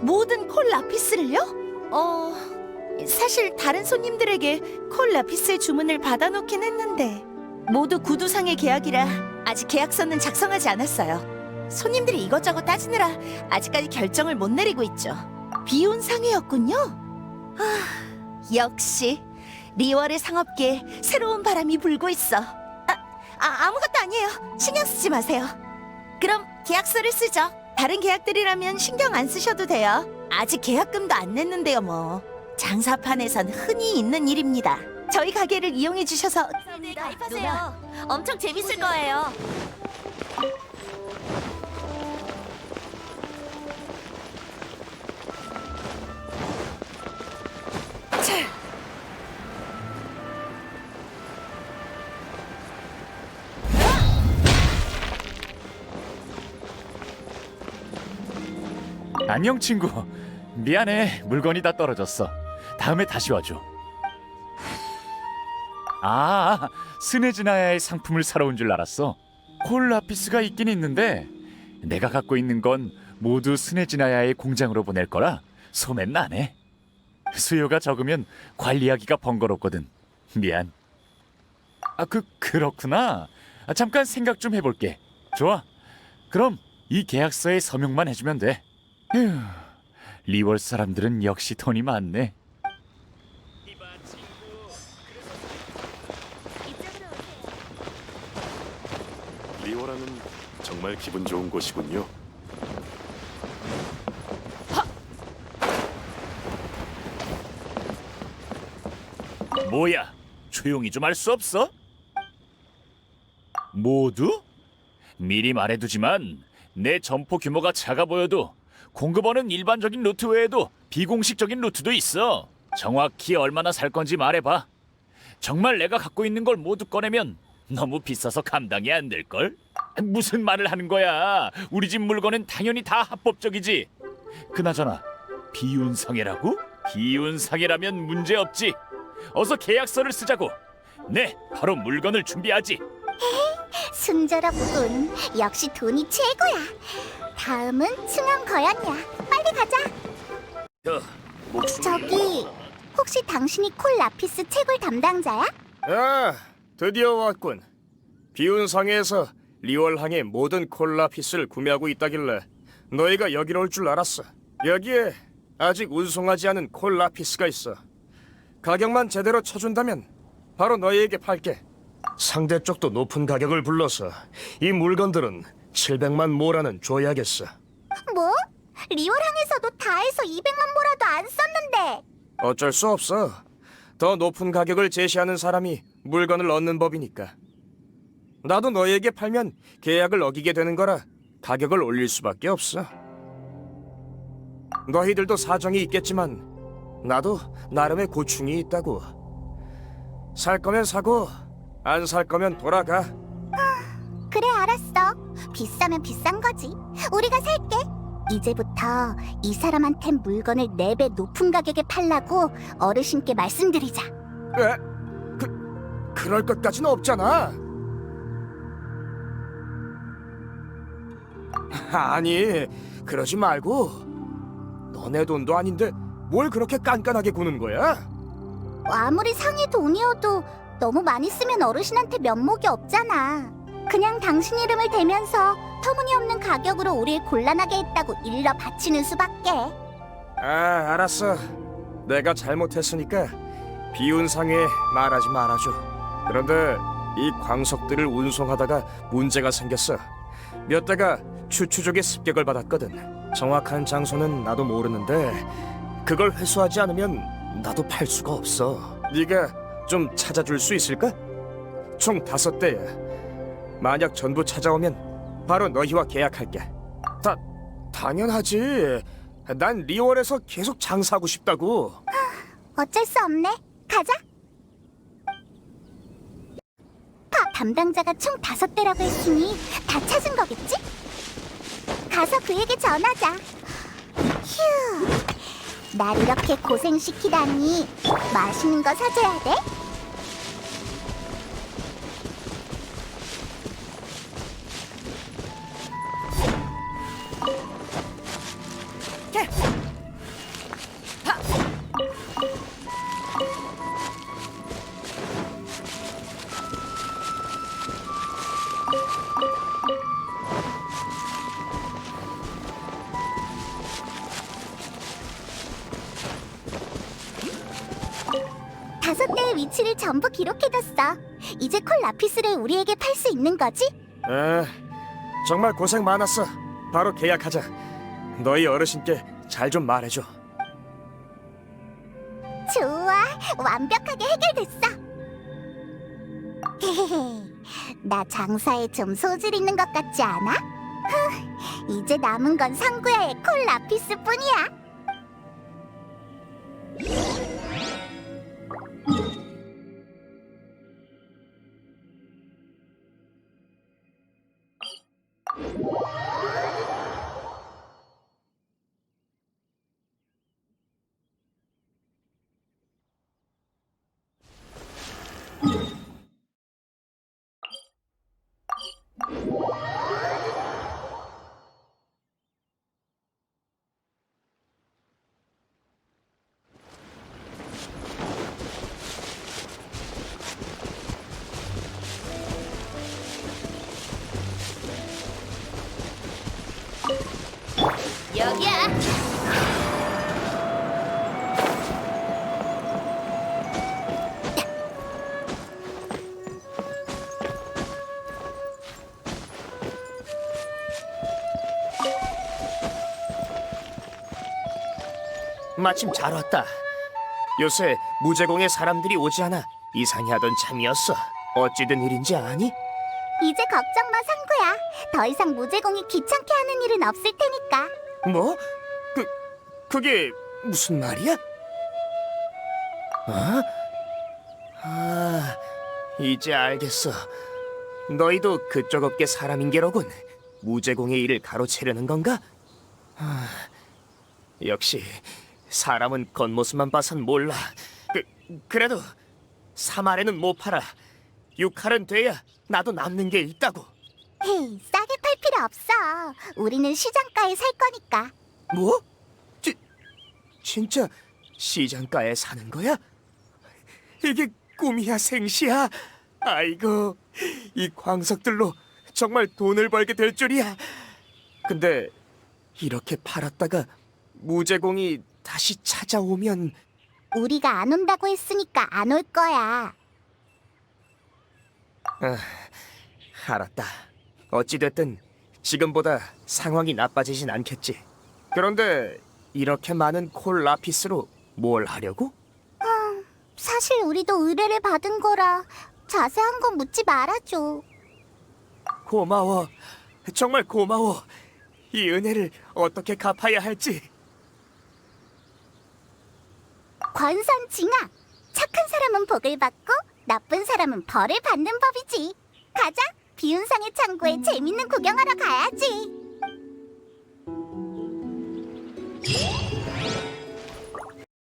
모든 콜라피스를요? 어, 사실 다른 손님들에게 콜라피스의 주문을 받아놓긴 했는데 모두 구두상의 계약이라 아직 계약서는 작성하지 않았어요. 손님들이 이것저것 따지느라 아직까지 결정을 못 내리고 있죠. 비운 상회였군요. 아, 역시 리월의 상업계에 새로운 바람이 불고 있어. 아, 아 아무것도 아니에요. 신경 쓰지 마세요. 그럼 계약서를 쓰죠. 다른 계약들이라면 신경 안 쓰셔도 돼요. 아직 계약금도 안 냈는데요, 뭐. 장사판에선 흔히 있는 일입니다. 저희 가게를 이용해 주셔서 네, 가입하세요. 엄청 재밌을 거예요. 자. 안녕 친구. 미안해. 물건이 다 떨어졌어. 다음에 다시 와줘. 아, 스네즈나야의 상품을 사러 온 줄 알았어. 콜라피스가 있긴 있는데 내가 갖고 있는 건 모두 스네즈나야의 공장으로 보낼 거라 소맨 나네. 수요가 적으면 관리하기가 번거롭거든. 미안. 아, 그 그렇구나. 아, 잠깐 생각 좀 해볼게. 좋아. 그럼 이 계약서에 서명만 해주면 돼. 휴, 리월 사람들은 역시 돈이 많네. 리오라는 정말 기분 좋은 곳이군요. 뭐야? 조용히 좀 할 수 없어? 모두? 미리 말해두지만 내 점포 규모가 작아 보여도 공급원은 일반적인 루트 외에도 비공식적인 루트도 있어. 정확히 얼마나 살 건지 말해봐. 정말 내가 갖고 있는 걸 모두 꺼내면 너무 비싸서 감당이 안 될 걸? 무슨 말을 하는 거야? 우리 집 물건은 당연히 다 합법적이지. 그나저나 비운상해라고? 비운상해라면 문제 없지. 어서 계약서를 쓰자고. 네, 바로 물건을 준비하지. 순절하군. 역시 돈이 최고야. 다음은 승현 거연이야. 빨리 가자. 어, 저기 혹시 당신이 콜 라피스 채굴 담당자야? 아, 드디어 왔군. 비운 상해에서 리월항의 모든 콜라피스를 구매하고 있다길래 너희가 여기로 올 줄 알았어. 여기에 아직 운송하지 않은 콜라피스가 있어. 가격만 제대로 쳐준다면 바로 너희에게 팔게. 상대 쪽도 높은 가격을 불러서 이 물건들은 700만 모라는 줘야겠어. 뭐? 리월항에서도 다 해서 200만 모라도 안 썼는데. 어쩔 수 없어. 더 높은 가격을 제시하는 사람이 물건을 얻는 법이니까. 나도 너희에게 팔면 계약을 어기게 되는 거라 가격을 올릴 수밖에 없어. 너희들도 사정이 있겠지만 나도 나름의 고충이 있다고. 살 거면 사고 안 살 거면 돌아가. 그래 알았어. 비싸면 비싼 거지. 우리가 살게. 이제부터 이 사람한텐 물건을 4배 높은 가격에 팔라고 어르신께 말씀드리자. 에? 그 그럴 것까지는 없잖아. 아니, 그러지 말고 너네 돈도 아닌데 뭘 그렇게 깐깐하게 구는 거야? 아무리 상해 돈이어도 너무 많이 쓰면 어르신한테 면목이 없잖아. 그냥 당신 이름을 대면서 터무니없는 가격으로 우릴 곤란하게 했다고 일러 바치는 수밖에. 아, 알았어. 내가 잘못했으니까 비운 상에 말하지 말아줘. 그런데 이 광석들을 운송하다가 문제가 생겼어. 몇 대가 추추족의 습격을 받았거든. 정확한 장소는 나도 모르는데 그걸 회수하지 않으면 나도 팔 수가 없어. 네가 좀 찾아줄 수 있을까? 총 다섯 대야. 만약 전부 찾아오면 바로 너희와 계약할게. 다 당연하지. 난 리월에서 계속 장사하고 싶다고. 어쩔 수 없네. 가자. 파 담당자가 총 다섯 대라고 했으니 다 찾은 거겠지? 가서 그에게 전하자. 휴, 날 이렇게 고생시키다니 맛있는 거 사줘야 돼? 창고의 위치를 전부 기록해뒀어. 이제 콜 라피스를 우리에게 팔 수 있는 거지? 에, 정말 고생 많았어. 바로 계약하자. 너희 어르신께 잘 좀 말해줘. 좋아, 완벽하게 해결됐어. 나 장사에 좀 소질 있는 것 같지 않아? 후, 이제 남은 건 상구야의 콜 라피스뿐이야. 마침 잘 왔다. 요새 무제공에 사람들이 오지 않아 이상해 하던 참이었어. 어찌된 일인지 아니? 이제 걱정 마, 상구야. 더 이상 무제공이 귀찮게 하는 일은 없을 테니까. 뭐? 그 그게 무슨 말이야? 어? 아, 이제 알겠어. 너희도 그쪽 업계 사람인 게로군. 무제공의 일을 가로채려는 건가? 아, 역시 사람은 겉모습만 봐선 몰라. 그 그래도 3알에는 못 팔아. 6알은 돼야 나도 남는 게 있다고. 헤이, 없어. 우리는 시장가에 살 거니까. 뭐? 지, 진짜 시장가에 사는 거야? 이게 꿈이야 생시야? 아이고 이 광석들로 정말 돈을 벌게 될 줄이야. 근데 이렇게 팔았다가 무제공이 다시 찾아오면 우리가 안 온다고 했으니까 안 올 거야. 알았다. 어찌됐든 지금보다 상황이 나빠지진 않겠지. 그런데 이렇게 많은 콜 라피스로 뭘 하려고? 사실 우리도 의뢰를 받은 거라 자세한 건 묻지 말아줘. 고마워. 정말 고마워. 이 은혜를 어떻게 갚아야 할지. 권선징악. 착한 사람은 복을 받고 나쁜 사람은 벌을 받는 법이지. 가자. 비운상의 창고에 재밌는 구경하러 가야지.